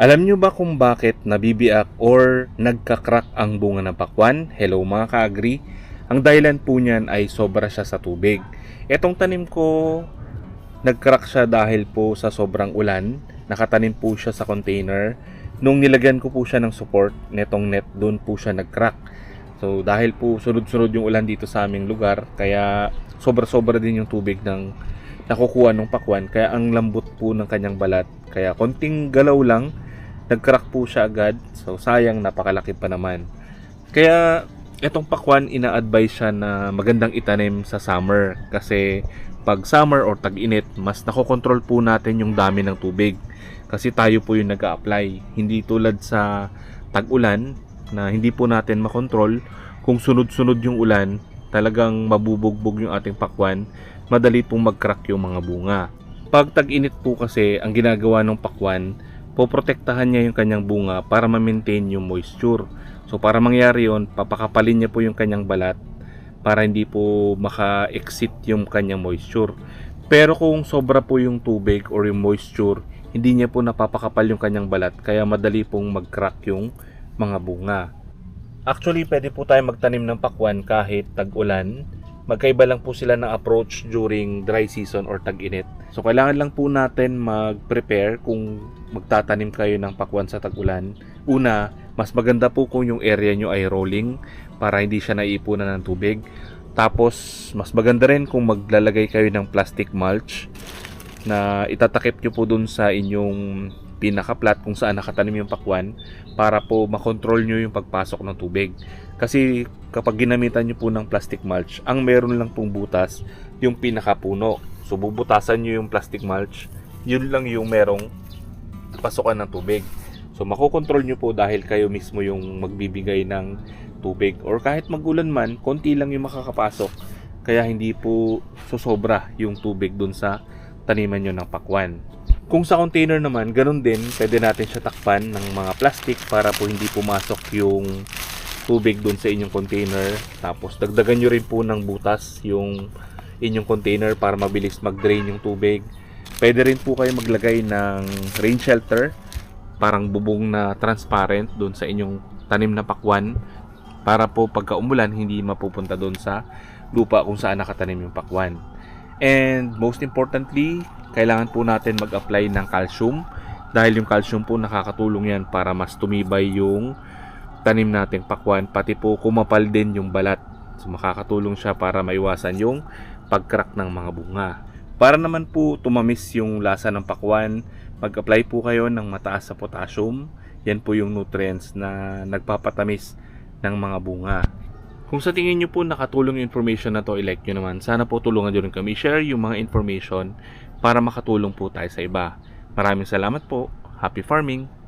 Alam nyo ba kung bakit nabibiak or nagkakrak ang bunga ng pakwan? Hello mga ka-agri. Ang dahilan po niyan ay sobra siya sa tubig. Etong tanim ko, nagkrak siya dahil po sa sobrang ulan. Nakatanim po siya sa container. Nung nilagyan ko po siya ng support, netong net, doon po siya nagkrak. So dahil po sunod-sunod yung ulan dito sa aming lugar, kaya sobra-sobra din yung tubig ng nakukuha ng pakwan. Kaya ang lambot po ng kanyang balat. Kaya konting galaw lang, nag-crack po siya agad. So sayang napakalaki pa naman. Kaya itong pakwan ina-advise siya na magandang itanim sa summer kasi pag summer or tag-init, mas nakokontrol po natin yung dami ng tubig. Kasi tayo po yung nag apply Hindi tulad sa tag-ulan na hindi po natin makontrol. Kung sunod-sunod yung ulan, talagang mabubugbog yung ating pakwan. Madali pong mag-crack yung mga bunga. Pag tag-init po kasi, ang ginagawa ng pakwan, poprotektahan niya yung kanyang bunga para ma-maintain yung moisture. So para mangyari yon, papakapalin niya po yung kanyang balat para hindi po maka-exit yung kanyang moisture. Pero kung sobra po yung tubig or yung moisture, hindi niya po napapakapal yung kanyang balat kaya madali pong mag-crack yung mga bunga. Actually, pwede po tayo magtanim ng pakwan kahit tag-ulan. Magkaiba lang po sila ng approach during dry season or tag-init. So, kailangan lang po natin mag-prepare kung magtatanim kayo ng pakwan sa tag-ulan. Una, mas maganda po kung yung area nyo ay rolling para hindi siya naiipunan ng tubig. Tapos, mas maganda rin kung maglalagay kayo ng plastic mulch na itatakip nyo po dun sa inyong pinaka-plat kung saan nakatanim yung pakwan para po makontrol nyo yung pagpasok ng tubig. Kasi kapag ginamitan nyo po ng plastic mulch, ang meron lang pong butas yung pinakapuno. So bubutasan nyo yung plastic mulch, yun lang yung merong pasukan ng tubig. So makokontrol nyo po dahil kayo mismo yung magbibigay ng tubig or kahit magulan man, konti lang yung makakapasok kaya hindi po susobra yung tubig dun sa taniman nyo ng pakwan. Kung sa container naman, ganun din, pwede natin siya takpan ng mga plastic para po hindi pumasok yung tubig dun sa inyong container. Tapos dagdagan nyo rin po ng butas yung inyong container para mabilis mag-drain yung tubig. Pwede rin po kayo maglagay ng rain shelter, parang bubong na transparent dun sa inyong tanim na pakwan para po pagka umulan hindi mapupunta dun sa lupa kung saan nakatanim yung pakwan. And most importantly, kailangan po natin mag-apply ng calcium dahil yung calcium po nakakatulong yan para mas tumibay yung tanim nating pakwan pati po kumapal din yung balat. So makakatulong siya para maiwasan yung pag-crack ng mga bunga. Para naman po tumamis yung lasa ng pakwan, mag-apply po kayo ng mataas sa potassium. Yan po yung nutrients na nagpapatamis ng mga bunga. Kung sa tingin nyo po nakatulong yung information na to, elect nyo naman. Sana po tulungan nyo rin kami share yung mga information para makatulong po tayo sa iba. Maraming salamat po. Happy farming!